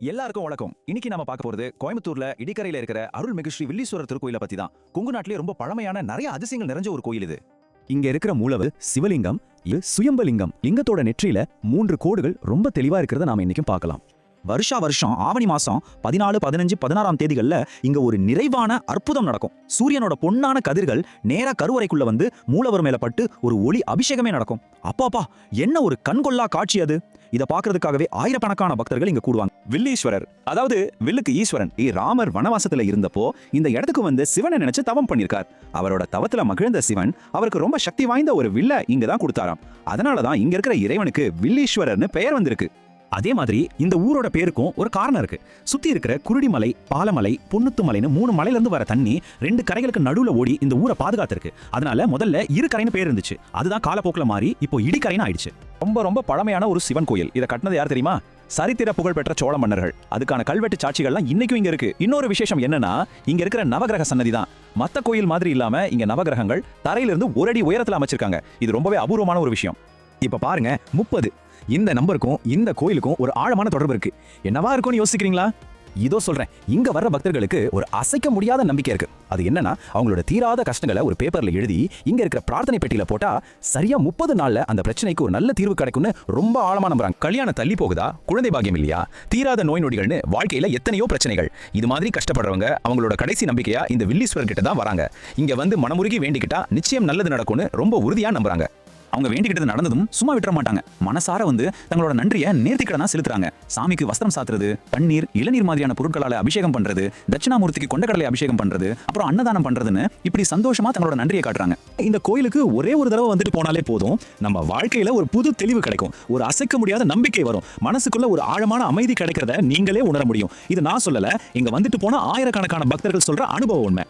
எல்லாருக்கும் வணக்கம். இன்னைக்கு நம்ம பார்க்க போறது கோயம்புத்தூர்ல இடிக்கரையில இருக்கிற அருள்மிகு ஸ்ரீ வில்லீஸ்வரர் திருக்கோயிலை பத்தி தான். கொங்கு நாட்டிலே ரொம்ப பழமையான நிறைய அதிசயங்கள் நிறைஞ்ச ஒரு கோயில் இது. இங்க இருக்கிற மூலவு சிவலிங்கம் இது சுயம்பலிங்கம். லிங்கத்தோட நெற்றியில மூன்று கோடுகள் ரொம்ப தெளிவா இருக்கிறத நாம இன்னைக்கும் பார்க்கலாம். வருஷா வருஷம் ஆவணி மாசம் பதினாலு பதினஞ்சு பதினாறாம் தேதிகள்ல இங்க ஒரு நிறைவான அற்புதம் நடக்கும். சூரியனோட பொன்னான கதிர்கள் நேரா கருவறைக்குள்ள வந்து மூலவர் மேல பட்டு ஒரு ஒளி அபிஷேகமே நடக்கும். அப்பாப்பா என்ன ஒரு கண்கொள்ளா காட்சி அது. இத பாக்குறதுக்காகவே ஆயிரக்கணக்கான பக்தர்கள் இங்க கூடுவாங்க. வில்லீஸ்வரர் அதாவது வில்லுக்கு ஈஸ்வரன் ராமர் வனவாசத்துல இருந்தப்போ இந்த இடத்துக்கு வந்து சிவனை நினைச்சு தவம் பண்ணிருக்கார் அவரோட தவத்துல மகிழ்ந்த சிவன் அவருக்கு ரொம்ப சக்தி வாய்ந்த ஒரு வில்ல இங்க தான் கொடுத்தாராம். அதனாலதான் இங்க இருக்கிற இறைவனுக்கு வில்லீஸ்வரர்னு பெயர் வந்திருக்கு. அதே மாதிரி இந்த ஊரோட பேருக்கும் ஒரு காரணம் இருக்கு. சுத்தி இருக்கிற குருடிமலை பாலமலை பொன்னுத்து மலைன்னு மூணு மலையிலிருந்து வர தண்ணி ரெண்டு கரைகளுக்கு நடுவுல ஓடி இந்த ஊரை பாதுகாத்திருக்கு. அதனால முதல்ல இரு கரைன்னு பேர் இருந்துச்சு. அதுதான் காலப்போக்கில் மாறி இப்போ இடிக்கரைன்னு ஆயிடுச்சு. ரொம்ப ரொம்ப பழமையான ஒரு சிவன் கோயில். இதை கட்டினது யார் தெரியுமா? சரித்திர புகழ்பெற்ற சோழ மன்னர்கள். அதுக்கான கல்வெட்டு சாட்சிகள்லாம் இன்னைக்கும் இங்க இருக்கு. இன்னொரு விசேஷம் என்னன்னா இங்க இருக்கிற நவகிரக சன்னதி தான். மத்த கோயில் மாதிரி இல்லாம இங்க நவகிரகங்கள் தரையிலிருந்து ஒரு அடி உயரத்துல அமைச்சிருக்காங்க. இது ரொம்பவே அபூர்வமான ஒரு விஷயம். இப்போ பாருங்க முப்பது. இந்த நம்பருக்கும் இந்த கோயிலுக்கும் ஒரு ஆழமான தொடர்பு இருக்கு. என்னவா இருக்கும்னு யோசிக்கிறீங்களா? இதோ சொல்றேன். இங்க வர்ற பக்தர்களுக்கு ஒரு அசைக்க முடியாத நம்பிக்கை இருக்கு. அது என்னன்னா அவங்களோட தீராத கஷ்டங்களை ஒரு பேப்பர்ல எழுதி இங்க இருக்கிற பிரார்த்தனை பெட்டியில போட்டா சரியா முப்பது நாள்ல அந்த பிரச்சனைக்கு ஒரு நல்ல தீர்வு கிடைக்கும்னு ரொம்ப ஆழமா நம்புறாங்க. கல்யாணம் தள்ளி போகுதா? குழந்தை பாக்கியம் இல்லையா? தீராத நோய் நொடிகள்னு வாழ்க்கையில எத்தனையோ பிரச்சனைகள். இது மாதிரி கஷ்டப்படுறவங்க அவங்களோட கடைசி நம்பிக்கையா இந்த வில்லீஸ்வர் கிட்ட தான் வராங்க. இங்க வந்து மனமுருகி வேண்டிக்கிட்டா நிச்சயம் நல்லது நடக்கும்னு ரொம்ப உறுதியா நம்புறாங்க. அவங்க வேண்டிக்கிட்டது நடந்ததும் சும்மா விட்டுற மாட்டாங்க. மனசார வந்து தங்களோட நன்றியை நேர்த்திக்கடனா செலுத்துறாங்க. சாமிக்கு வஸ்திரம் சாத்துறது தண்ணீர் இளநீர் மாதிரியான பொருட்களால அபிஷேகம் பண்றது தட்சிணாமூர்த்திக்கு கொண்டக்கடலை அபிஷேகம் பண்றது அப்புறம் அன்னதானம் பண்றதுன்னு இப்படி சந்தோஷமா தங்களோட நன்றியை காட்டுறாங்க. இந்த கோயிலுக்கு ஒரே ஒரு தடவை வந்துட்டு போனாலே போதும். நம்ம வாழ்க்கையில ஒரு புது தெளிவு கிடைக்கும். ஒரு அசைக்க முடியாத நம்பிக்கை வரும். மனசுக்குள்ள ஒரு ஆழமான அமைதி கிடைக்கிறத நீங்களே உணர முடியும். இது நான் சொல்லல. இங்க வந்துட்டு போனா ஆயிரக்கணக்கான பக்தர்கள் சொல்ற அனுபவம் உண்மை.